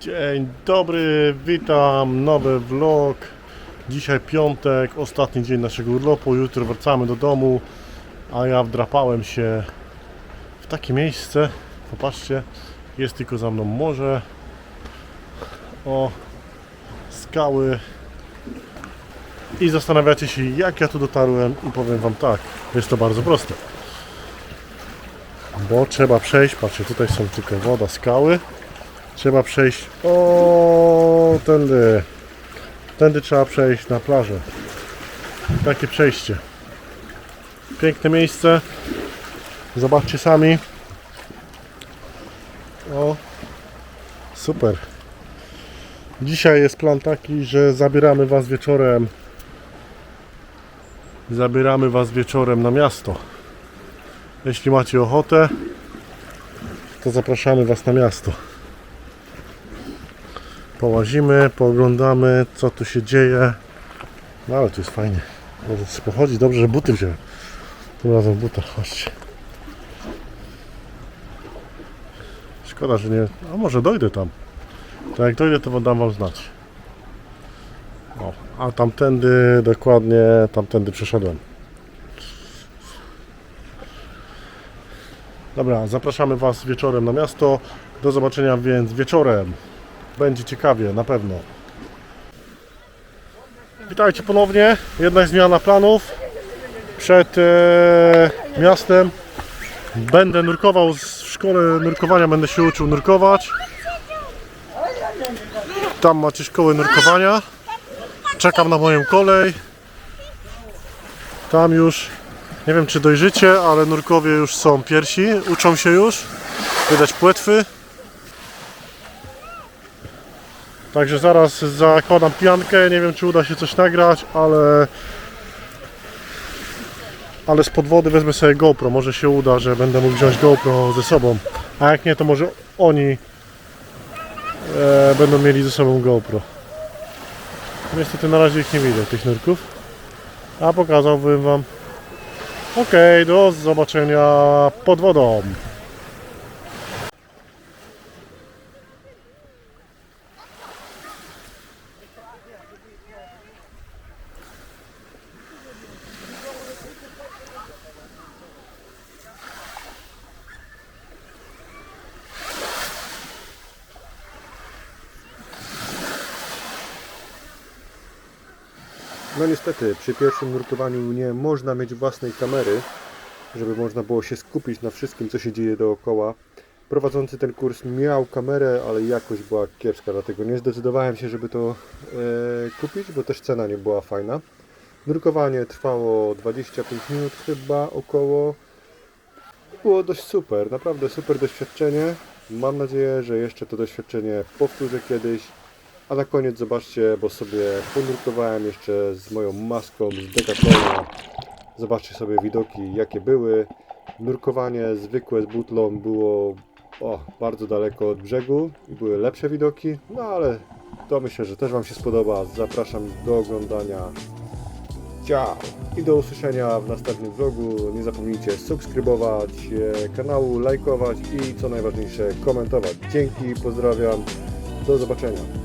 Dzień dobry, witam, nowy vlog. Dzisiaj piątek, ostatni dzień naszego urlopu. Jutro wracamy do domu, a ja wdrapałem się w takie miejsce. Popatrzcie, jest tylko za mną morze. O, skały. I zastanawiacie się, jak ja tu dotarłem, i powiem Wam tak, jest to bardzo proste. Bo trzeba przejść, patrzcie, tutaj są tylko woda, skały. Trzeba przejść. O, tędy. Tędy trzeba przejść na plażę. Takie przejście. Piękne miejsce. Zobaczcie sami. O, super. Dzisiaj jest plan taki, że zabieramy Was wieczorem. Zabieramy Was wieczorem na miasto. Jeśli macie ochotę, to zapraszamy Was na miasto połazimy, pooglądamy co tu się dzieje. No ale tu jest fajnie. Pochodzi. Dobrze, że buty wziąłem. Tym razem w butach, chodźcie. Szkoda, że nie... A może dojdę tam. To jak dojdę, to dam wam znać. A tamtędy, dokładnie tamtędy przeszedłem. Dobra, zapraszamy Was wieczorem na miasto. Do zobaczenia więc wieczorem. Będzie ciekawie, na pewno. Witajcie ponownie. Jedna zmiana planów. Przed e, miastem będę nurkował w szkole nurkowania, będę się uczył nurkować. Tam macie szkołę nurkowania. Czekam na moją kolej. Tam już nie wiem czy dojrzycie, ale nurkowie już są pierwsi, uczą się już. Widać płetwy. Także zaraz zakładam piankę, nie wiem czy uda się coś nagrać, ale ale z podwody wezmę sobie GoPro, może się uda, że będę mógł wziąć GoPro ze sobą, a jak nie to może oni e, będą mieli ze sobą GoPro. Niestety na razie ich nie widzę, tych nurków, a pokazałbym Wam. Okej, do zobaczenia pod wodą. No niestety, przy pierwszym nurkowaniu nie można mieć własnej kamery, żeby można było się skupić na wszystkim, co się dzieje dookoła. Prowadzący ten kurs miał kamerę, ale jakość była kiepska, dlatego nie zdecydowałem się, żeby to e, kupić, bo też cena nie była fajna. Nurkowanie trwało 25 minut chyba około. Było dość super, naprawdę super doświadczenie. Mam nadzieję, że jeszcze to doświadczenie powtórzę kiedyś. A na koniec zobaczcie, bo sobie ponurkowałem jeszcze z moją maską z Decathlona. Zobaczcie sobie widoki jakie były. Nurkowanie zwykłe z butlą było o, bardzo daleko od brzegu i były lepsze widoki, no ale to myślę, że też Wam się spodoba. Zapraszam do oglądania. Ciao! I do usłyszenia w następnym vlogu. Nie zapomnijcie subskrybować kanału, lajkować i co najważniejsze komentować. Dzięki, pozdrawiam. Do zobaczenia.